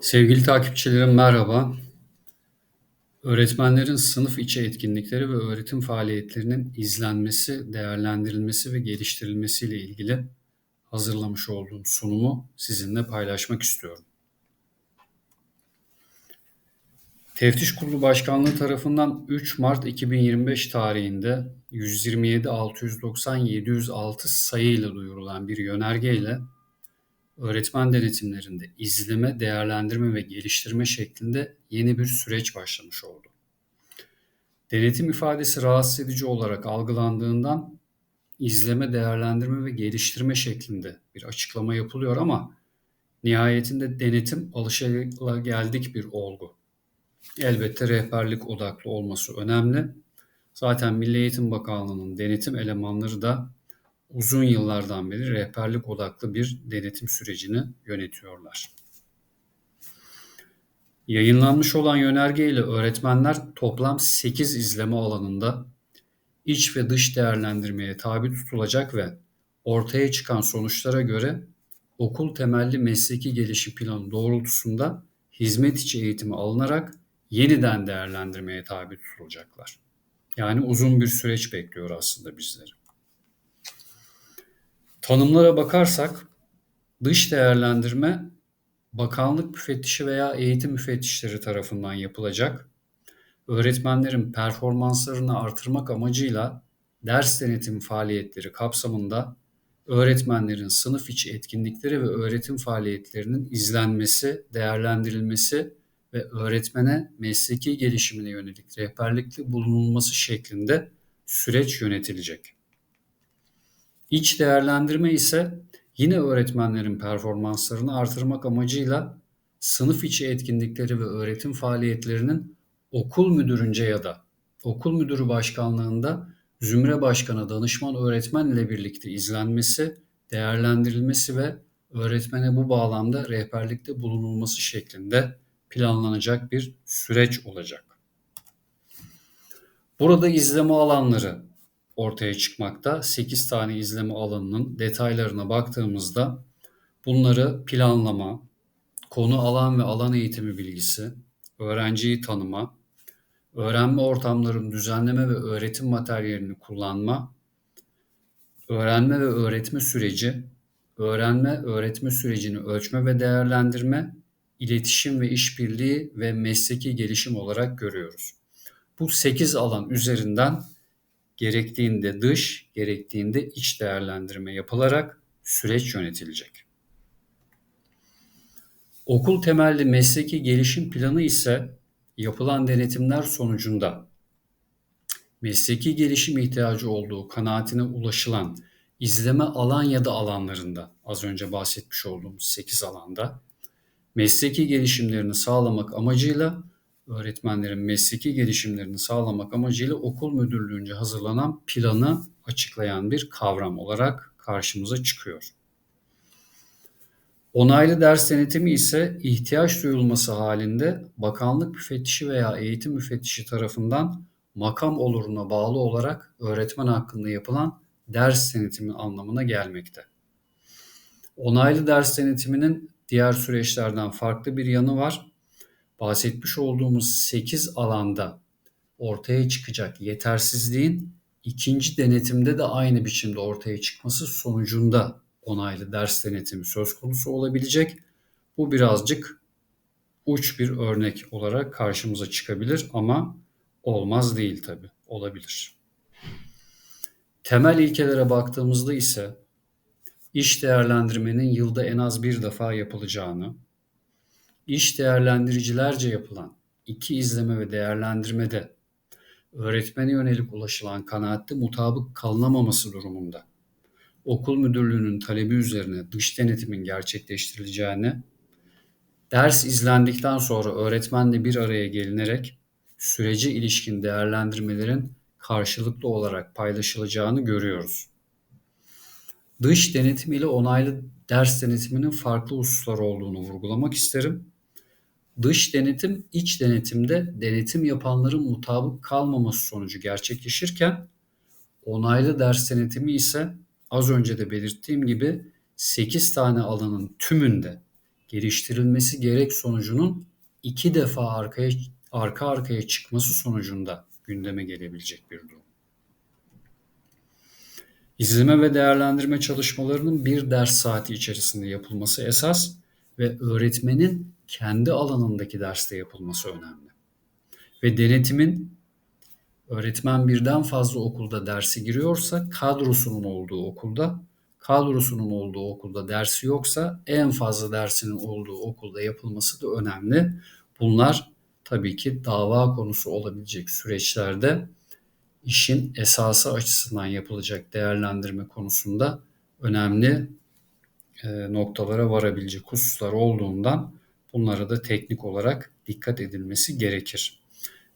Sevgili takipçilerim merhaba. Öğretmenlerin sınıf içi etkinlikleri ve öğretim faaliyetlerinin izlenmesi, değerlendirilmesi ve geliştirilmesi ile ilgili hazırlamış olduğum sunumu sizinle paylaşmak istiyorum. Teftiş Kurulu Başkanlığı tarafından 3 Mart 2025 tarihinde 127 690 706 sayıyla duyurulan bir yönergeyle öğretmen denetimlerinde izleme, değerlendirme ve geliştirme şeklinde yeni bir süreç başlamış oldu. Denetim ifadesi rahatsız edici olarak algılandığından izleme, değerlendirme ve geliştirme şeklinde bir açıklama yapılıyor ama nihayetinde denetim alışılageldik bir olgu. Elbette rehberlik odaklı olması önemli. Zaten Milli Eğitim Bakanlığı'nın denetim elemanları da uzun yıllardan beri rehberlik odaklı bir denetim sürecini yönetiyorlar. Yayınlanmış olan yönerge ile öğretmenler toplam 8 izleme alanında iç ve dış değerlendirmeye tabi tutulacak ve ortaya çıkan sonuçlara göre okul temelli mesleki gelişim planı doğrultusunda hizmet içi eğitimi alınarak yeniden değerlendirmeye tabi tutulacaklar. Yani uzun bir süreç bekliyor aslında bizleri. Tanımlara bakarsak dış değerlendirme bakanlık müfettişi veya eğitim müfettişleri tarafından yapılacak. Öğretmenlerin performanslarını artırmak amacıyla ders denetim faaliyetleri kapsamında öğretmenlerin sınıf içi etkinlikleri ve öğretim faaliyetlerinin izlenmesi, değerlendirilmesi ve öğretmene mesleki gelişimine yönelik rehberlikte bulunulması şeklinde süreç yönetilecek. İç değerlendirme ise yine öğretmenlerin performanslarını artırmak amacıyla sınıf içi etkinlikleri ve öğretim faaliyetlerinin okul müdürünce ya da okul müdürü başkanlığında zümre başkanı danışman öğretmen ile birlikte izlenmesi, değerlendirilmesi ve öğretmene bu bağlamda rehberlikte bulunulması şeklinde planlanacak bir süreç olacak. Burada izleme alanları ortaya çıkmakta. 8 tane izleme alanının detaylarına baktığımızda bunları planlama, konu alan ve alan eğitimi bilgisi, öğrenciyi tanıma, öğrenme ortamlarının düzenleme ve öğretim materyalini kullanma, öğrenme ve öğretme süreci, öğrenme öğretme sürecini ölçme ve değerlendirme, iletişim ve işbirliği ve mesleki gelişim olarak görüyoruz. Bu 8 alan üzerinden gerektiğinde dış, gerektiğinde iç değerlendirme yapılarak süreç yönetilecek. Okul temelli mesleki gelişim planı ise yapılan denetimler sonucunda mesleki gelişim ihtiyacı olduğu kanaatine ulaşılan izleme alan ya da alanlarında az önce bahsetmiş olduğumuz 8 alanda mesleki gelişimlerini sağlamak amacıyla öğretmenlerin mesleki gelişimlerini sağlamak amacıyla okul müdürlüğünce hazırlanan planı açıklayan bir kavram olarak karşımıza çıkıyor. Onaylı ders denetimi ise ihtiyaç duyulması halinde bakanlık müfettişi veya eğitim müfettişi tarafından makam oluruna bağlı olarak öğretmen hakkında yapılan ders denetimi anlamına gelmekte. Onaylı ders denetiminin diğer süreçlerden farklı bir yanı var bahsetmiş olduğumuz 8 alanda ortaya çıkacak yetersizliğin ikinci denetimde de aynı biçimde ortaya çıkması sonucunda onaylı ders denetimi söz konusu olabilecek. Bu birazcık uç bir örnek olarak karşımıza çıkabilir ama olmaz değil tabi olabilir. Temel ilkelere baktığımızda ise iş değerlendirmenin yılda en az bir defa yapılacağını, iş değerlendiricilerce yapılan iki izleme ve değerlendirmede öğretmene yönelik ulaşılan kanaatte mutabık kalınamaması durumunda okul müdürlüğünün talebi üzerine dış denetimin gerçekleştirileceğini, ders izlendikten sonra öğretmenle bir araya gelinerek sürece ilişkin değerlendirmelerin karşılıklı olarak paylaşılacağını görüyoruz. Dış denetim ile onaylı ders denetiminin farklı hususlar olduğunu vurgulamak isterim. Dış denetim iç denetimde denetim yapanların mutabık kalmaması sonucu gerçekleşirken onaylı ders denetimi ise az önce de belirttiğim gibi 8 tane alanın tümünde geliştirilmesi gerek sonucunun iki defa arkaya arka arkaya çıkması sonucunda gündeme gelebilecek bir durum. İzleme ve değerlendirme çalışmalarının bir ders saati içerisinde yapılması esas ve öğretmenin kendi alanındaki derste yapılması önemli. Ve denetimin öğretmen birden fazla okulda dersi giriyorsa kadrosunun olduğu okulda, kadrosunun olduğu okulda dersi yoksa en fazla dersinin olduğu okulda yapılması da önemli. Bunlar tabii ki dava konusu olabilecek süreçlerde işin esası açısından yapılacak değerlendirme konusunda önemli noktalara varabilecek hususlar olduğundan bunlara da teknik olarak dikkat edilmesi gerekir.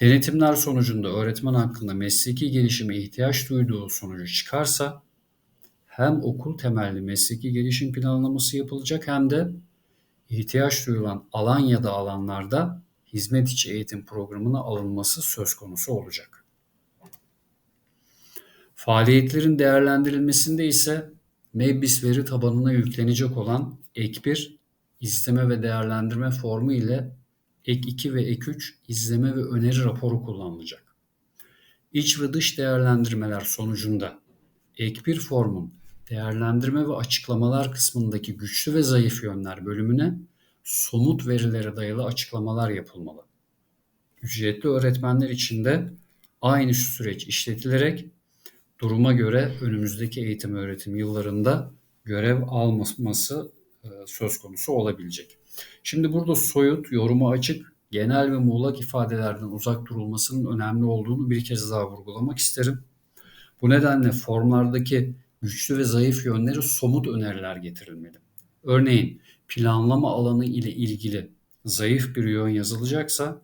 Denetimler sonucunda öğretmen hakkında mesleki gelişime ihtiyaç duyduğu sonucu çıkarsa hem okul temelli mesleki gelişim planlaması yapılacak hem de ihtiyaç duyulan alan ya da alanlarda hizmet içi eğitim programına alınması söz konusu olacak. Faaliyetlerin değerlendirilmesinde ise Mebbis veri tabanına yüklenecek olan ek 1 izleme ve değerlendirme formu ile ek 2 ve ek 3 izleme ve öneri raporu kullanılacak. İç ve dış değerlendirmeler sonucunda ek 1 formun değerlendirme ve açıklamalar kısmındaki güçlü ve zayıf yönler bölümüne somut verilere dayalı açıklamalar yapılmalı. Ücretli öğretmenler için de aynı şu süreç işletilerek duruma göre önümüzdeki eğitim öğretim yıllarında görev alması söz konusu olabilecek. Şimdi burada soyut, yorumu açık, genel ve muğlak ifadelerden uzak durulmasının önemli olduğunu bir kez daha vurgulamak isterim. Bu nedenle formlardaki güçlü ve zayıf yönleri somut öneriler getirilmeli. Örneğin planlama alanı ile ilgili zayıf bir yön yazılacaksa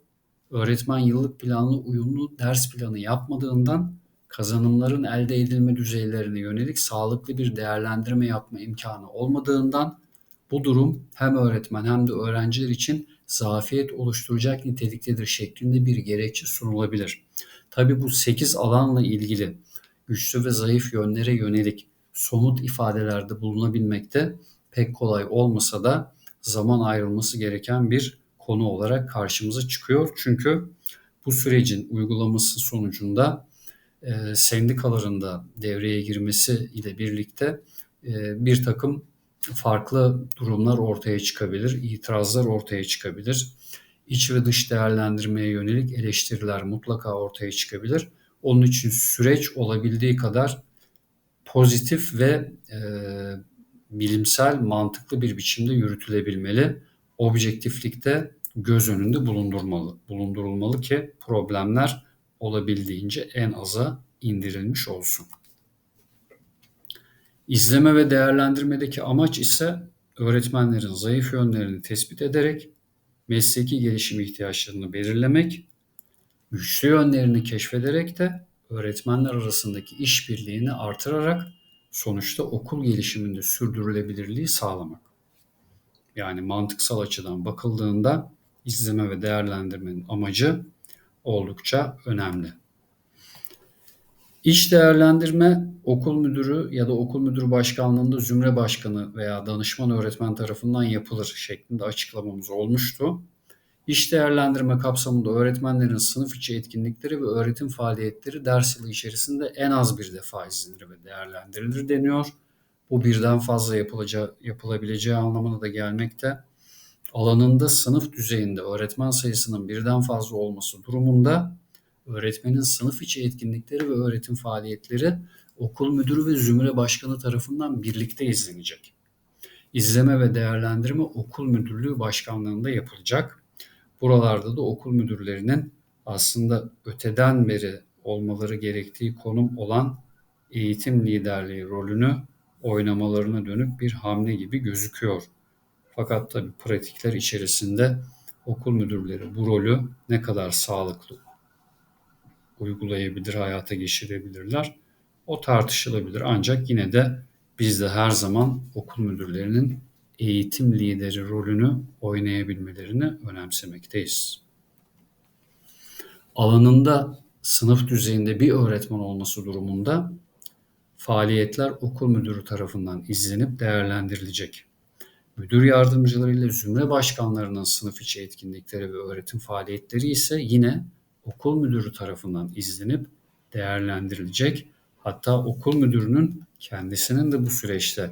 öğretmen yıllık planlı uyumlu ders planı yapmadığından kazanımların elde edilme düzeylerine yönelik sağlıklı bir değerlendirme yapma imkanı olmadığından bu durum hem öğretmen hem de öğrenciler için zafiyet oluşturacak niteliktedir şeklinde bir gerekçe sunulabilir. Tabi bu 8 alanla ilgili güçlü ve zayıf yönlere yönelik somut ifadelerde bulunabilmekte pek kolay olmasa da zaman ayrılması gereken bir konu olarak karşımıza çıkıyor. Çünkü bu sürecin uygulaması sonucunda e, sendikaların da devreye girmesi ile birlikte e, bir takım farklı durumlar ortaya çıkabilir, itirazlar ortaya çıkabilir. İç ve dış değerlendirmeye yönelik eleştiriler mutlaka ortaya çıkabilir. Onun için süreç olabildiği kadar pozitif ve e, bilimsel, mantıklı bir biçimde yürütülebilmeli. Objektiflikte göz önünde bulundurmalı, bulundurulmalı ki problemler olabildiğince en aza indirilmiş olsun. İzleme ve değerlendirmedeki amaç ise öğretmenlerin zayıf yönlerini tespit ederek mesleki gelişim ihtiyaçlarını belirlemek, güçlü yönlerini keşfederek de öğretmenler arasındaki işbirliğini artırarak sonuçta okul gelişiminde sürdürülebilirliği sağlamak. Yani mantıksal açıdan bakıldığında izleme ve değerlendirmenin amacı oldukça önemli. İş değerlendirme okul müdürü ya da okul müdürü başkanlığında zümre başkanı veya danışman öğretmen tarafından yapılır şeklinde açıklamamız olmuştu. İş değerlendirme kapsamında öğretmenlerin sınıf içi etkinlikleri ve öğretim faaliyetleri ders yılı içerisinde en az bir defa izlenir ve değerlendirilir deniyor. Bu birden fazla yapılacağı, yapılabileceği anlamına da gelmekte. Alanında sınıf düzeyinde öğretmen sayısının birden fazla olması durumunda öğretmenin sınıf içi etkinlikleri ve öğretim faaliyetleri okul müdürü ve zümre başkanı tarafından birlikte izlenecek. İzleme ve değerlendirme okul müdürlüğü başkanlığında yapılacak. Buralarda da okul müdürlerinin aslında öteden beri olmaları gerektiği konum olan eğitim liderliği rolünü oynamalarına dönük bir hamle gibi gözüküyor. Fakat tabii pratikler içerisinde okul müdürleri bu rolü ne kadar sağlıklı uygulayabilir, hayata geçirebilirler. O tartışılabilir. Ancak yine de biz de her zaman okul müdürlerinin eğitim lideri rolünü oynayabilmelerini önemsemekteyiz. Alanında sınıf düzeyinde bir öğretmen olması durumunda faaliyetler okul müdürü tarafından izlenip değerlendirilecek. Müdür yardımcıları ile zümre başkanlarının sınıf içi etkinlikleri ve öğretim faaliyetleri ise yine okul müdürü tarafından izlenip değerlendirilecek. Hatta okul müdürünün kendisinin de bu süreçte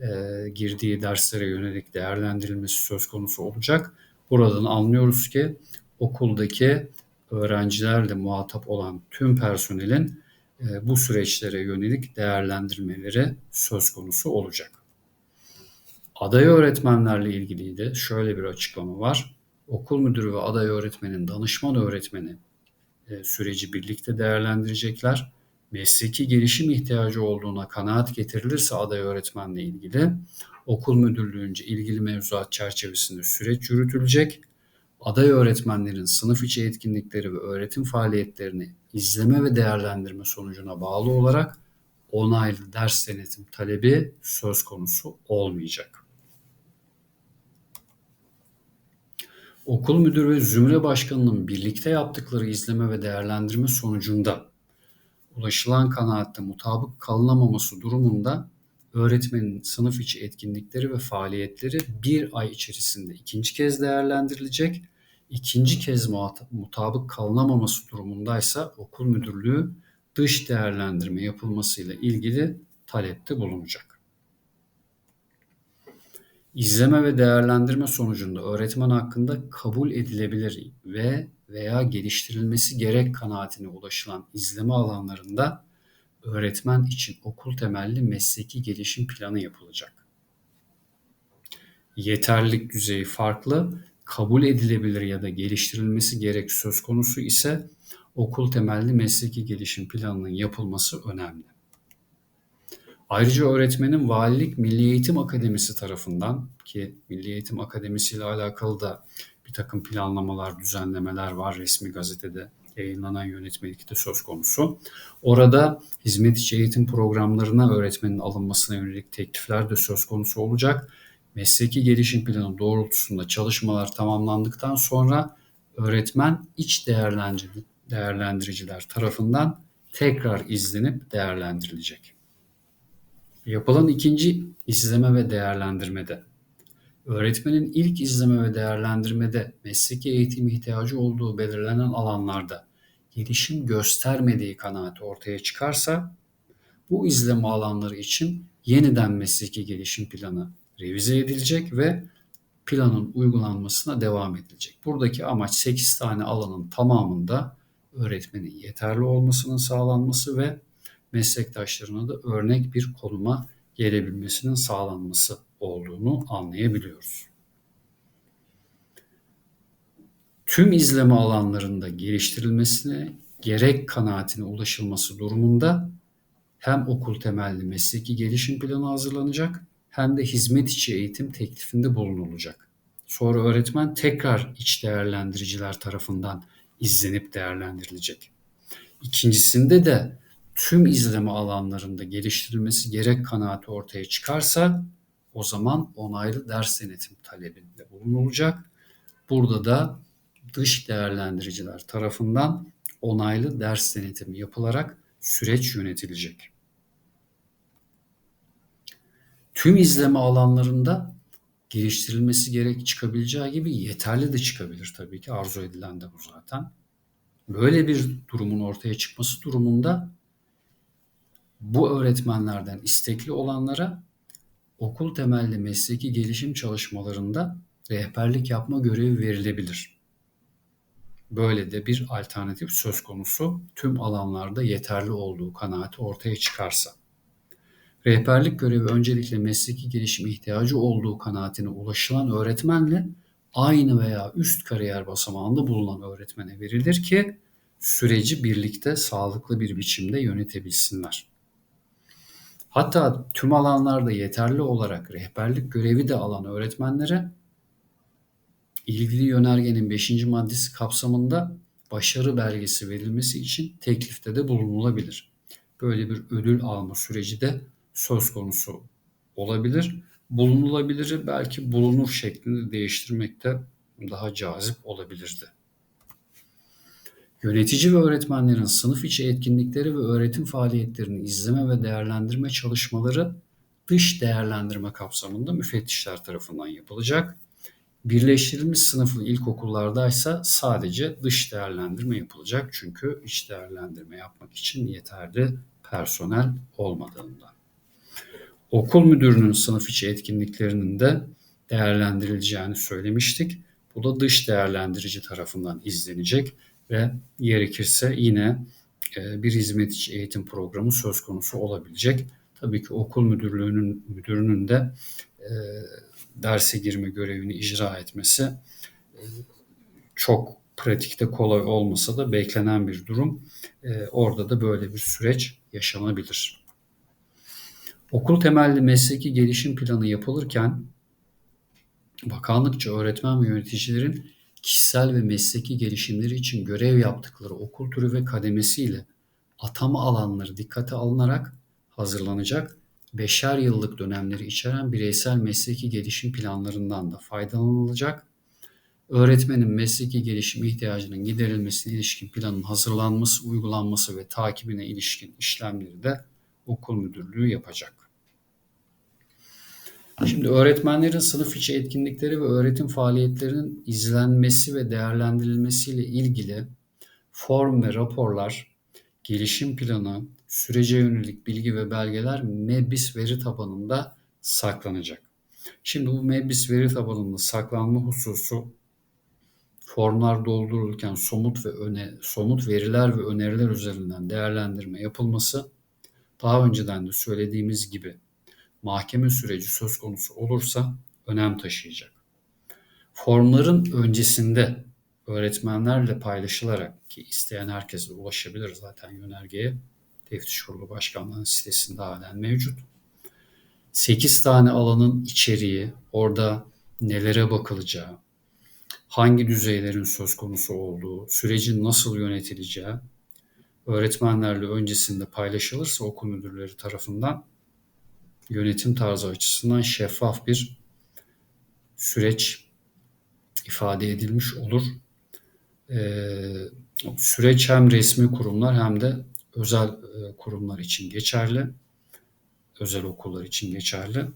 e, girdiği derslere yönelik değerlendirilmesi söz konusu olacak. Buradan anlıyoruz ki okuldaki öğrencilerle muhatap olan tüm personelin e, bu süreçlere yönelik değerlendirmeleri söz konusu olacak. Aday öğretmenlerle ilgili de şöyle bir açıklama var. Okul müdürü ve aday öğretmenin danışman öğretmeni e, süreci birlikte değerlendirecekler. Mesleki gelişim ihtiyacı olduğuna kanaat getirilirse aday öğretmenle ilgili okul müdürlüğünce ilgili mevzuat çerçevesinde süreç yürütülecek. Aday öğretmenlerin sınıf içi etkinlikleri ve öğretim faaliyetlerini izleme ve değerlendirme sonucuna bağlı olarak onaylı ders denetim talebi söz konusu olmayacak. Okul müdürü ve zümre başkanının birlikte yaptıkları izleme ve değerlendirme sonucunda ulaşılan kanaatte mutabık kalınamaması durumunda öğretmenin sınıf içi etkinlikleri ve faaliyetleri bir ay içerisinde ikinci kez değerlendirilecek. İkinci kez mutabık kalınamaması durumundaysa okul müdürlüğü dış değerlendirme yapılmasıyla ilgili talepte bulunacak. İzleme ve değerlendirme sonucunda öğretmen hakkında kabul edilebilir ve veya geliştirilmesi gerek kanaatine ulaşılan izleme alanlarında öğretmen için okul temelli mesleki gelişim planı yapılacak. Yeterlilik düzeyi farklı, kabul edilebilir ya da geliştirilmesi gerek söz konusu ise okul temelli mesleki gelişim planının yapılması önemli. Ayrıca öğretmenin Valilik Milli Eğitim Akademisi tarafından ki Milli Eğitim Akademisi ile alakalı da bir takım planlamalar, düzenlemeler var resmi gazetede yayınlanan yönetmelikte söz konusu. Orada hizmet içi eğitim programlarına öğretmenin alınmasına yönelik teklifler de söz konusu olacak. Mesleki gelişim planı doğrultusunda çalışmalar tamamlandıktan sonra öğretmen iç değerlendiriciler tarafından tekrar izlenip değerlendirilecek. Yapılan ikinci izleme ve değerlendirmede öğretmenin ilk izleme ve değerlendirmede mesleki eğitim ihtiyacı olduğu belirlenen alanlarda gelişim göstermediği kanaati ortaya çıkarsa bu izleme alanları için yeniden mesleki gelişim planı revize edilecek ve planın uygulanmasına devam edilecek. Buradaki amaç 8 tane alanın tamamında öğretmenin yeterli olmasının sağlanması ve meslektaşlarına da örnek bir konuma gelebilmesinin sağlanması olduğunu anlayabiliyoruz. Tüm izleme alanlarında geliştirilmesine gerek kanaatine ulaşılması durumunda hem okul temelli mesleki gelişim planı hazırlanacak hem de hizmet içi eğitim teklifinde bulunulacak. Sonra öğretmen tekrar iç değerlendiriciler tarafından izlenip değerlendirilecek. İkincisinde de tüm izleme alanlarında geliştirilmesi gerek kanaati ortaya çıkarsa o zaman onaylı ders denetim talebinde bulunulacak. Burada da dış değerlendiriciler tarafından onaylı ders denetimi yapılarak süreç yönetilecek. Tüm izleme alanlarında geliştirilmesi gerek çıkabileceği gibi yeterli de çıkabilir tabii ki arzu edilen de bu zaten. Böyle bir durumun ortaya çıkması durumunda bu öğretmenlerden istekli olanlara okul temelli mesleki gelişim çalışmalarında rehberlik yapma görevi verilebilir. Böyle de bir alternatif söz konusu tüm alanlarda yeterli olduğu kanaati ortaya çıkarsa. Rehberlik görevi öncelikle mesleki gelişim ihtiyacı olduğu kanaatine ulaşılan öğretmenle aynı veya üst kariyer basamağında bulunan öğretmene verilir ki süreci birlikte sağlıklı bir biçimde yönetebilsinler. Hatta tüm alanlarda yeterli olarak rehberlik görevi de alan öğretmenlere ilgili yönergenin 5. maddesi kapsamında başarı belgesi verilmesi için teklifte de bulunulabilir. Böyle bir ödül alma süreci de söz konusu olabilir. Bulunulabilir belki bulunur şeklinde değiştirmekte daha cazip olabilirdi. Yönetici ve öğretmenlerin sınıf içi etkinlikleri ve öğretim faaliyetlerini izleme ve değerlendirme çalışmaları dış değerlendirme kapsamında müfettişler tarafından yapılacak. Birleştirilmiş sınıflı ilkokullarda ise sadece dış değerlendirme yapılacak. Çünkü iç değerlendirme yapmak için yeterli personel olmadığından. Okul müdürünün sınıf içi etkinliklerinin de değerlendirileceğini söylemiştik. Bu da dış değerlendirici tarafından izlenecek ve gerekirse yine e, bir hizmet içi eğitim programı söz konusu olabilecek. Tabii ki okul müdürlüğünün müdürünün de e, derse girme görevini icra etmesi e, çok pratikte kolay olmasa da beklenen bir durum. E, orada da böyle bir süreç yaşanabilir. Okul temelli mesleki gelişim planı yapılırken bakanlıkça öğretmen ve yöneticilerin kişisel ve mesleki gelişimleri için görev yaptıkları okul türü ve kademesiyle atama alanları dikkate alınarak hazırlanacak beşer yıllık dönemleri içeren bireysel mesleki gelişim planlarından da faydalanılacak. Öğretmenin mesleki gelişim ihtiyacının giderilmesine ilişkin planın hazırlanması, uygulanması ve takibine ilişkin işlemleri de okul müdürlüğü yapacak. Şimdi öğretmenlerin sınıf içi etkinlikleri ve öğretim faaliyetlerinin izlenmesi ve değerlendirilmesiyle ilgili form ve raporlar, gelişim planı, sürece yönelik bilgi ve belgeler MEBIS veri tabanında saklanacak. Şimdi bu MEBIS veri tabanında saklanma hususu formlar doldurulurken somut ve öne, somut veriler ve öneriler üzerinden değerlendirme yapılması daha önceden de söylediğimiz gibi mahkeme süreci söz konusu olursa önem taşıyacak. Formların öncesinde öğretmenlerle paylaşılarak ki isteyen herkese ulaşabilir zaten yönergeye Teftiş Kurulu Başkanlığı'nın sitesinde halen mevcut. 8 tane alanın içeriği, orada nelere bakılacağı, hangi düzeylerin söz konusu olduğu, sürecin nasıl yönetileceği öğretmenlerle öncesinde paylaşılırsa okul müdürleri tarafından yönetim tarzı açısından şeffaf bir süreç ifade edilmiş olur. Ee, süreç hem resmi kurumlar hem de özel e, kurumlar için geçerli. Özel okullar için geçerli.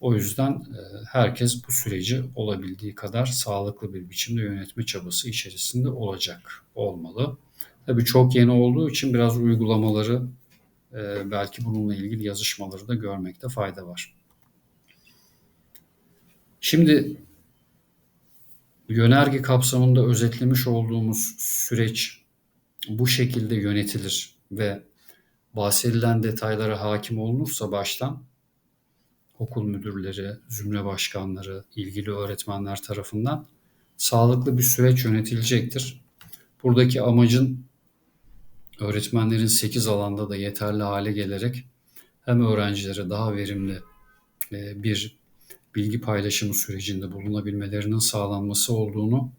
O yüzden e, herkes bu süreci olabildiği kadar sağlıklı bir biçimde yönetme çabası içerisinde olacak, olmalı. Tabii çok yeni olduğu için biraz uygulamaları e, belki bununla ilgili yazışmaları da görmekte fayda var. Şimdi yönerge kapsamında özetlemiş olduğumuz süreç bu şekilde yönetilir ve bahsedilen detaylara hakim olunursa baştan okul müdürleri, zümre başkanları, ilgili öğretmenler tarafından sağlıklı bir süreç yönetilecektir. Buradaki amacın öğretmenlerin 8 alanda da yeterli hale gelerek hem öğrencilere daha verimli e, bir bilgi paylaşımı sürecinde bulunabilmelerinin sağlanması olduğunu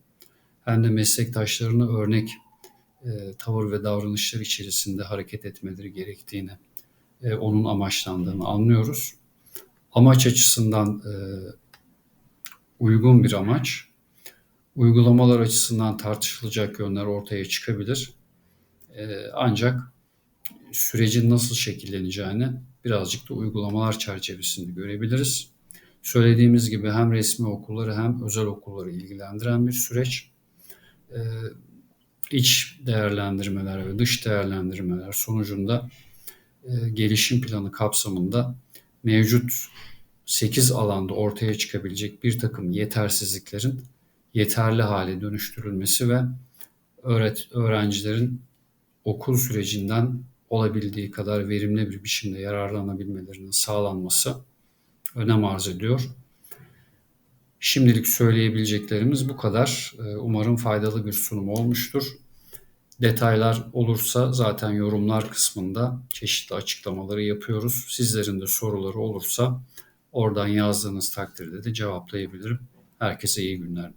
hem de meslektaşlarına örnek e, tavır ve davranışlar içerisinde hareket etmeleri gerektiğini, e, onun amaçlandığını anlıyoruz. Amaç açısından uygun bir amaç. Uygulamalar açısından tartışılacak yönler ortaya çıkabilir. E, ancak sürecin nasıl şekilleneceğini birazcık da uygulamalar çerçevesinde görebiliriz. Söylediğimiz gibi hem resmi okulları hem özel okulları ilgilendiren bir süreç. E, iç değerlendirmeler ve dış değerlendirmeler sonucunda e, gelişim planı kapsamında mevcut 8 alanda ortaya çıkabilecek bir takım yetersizliklerin yeterli hale dönüştürülmesi ve öğret öğrencilerin okul sürecinden olabildiği kadar verimli bir biçimde yararlanabilmelerinin sağlanması önem arz ediyor. Şimdilik söyleyebileceklerimiz bu kadar. Ee, umarım faydalı bir sunum olmuştur. Detaylar olursa zaten yorumlar kısmında çeşitli açıklamaları yapıyoruz. Sizlerin de soruları olursa oradan yazdığınız takdirde de cevaplayabilirim. Herkese iyi günler.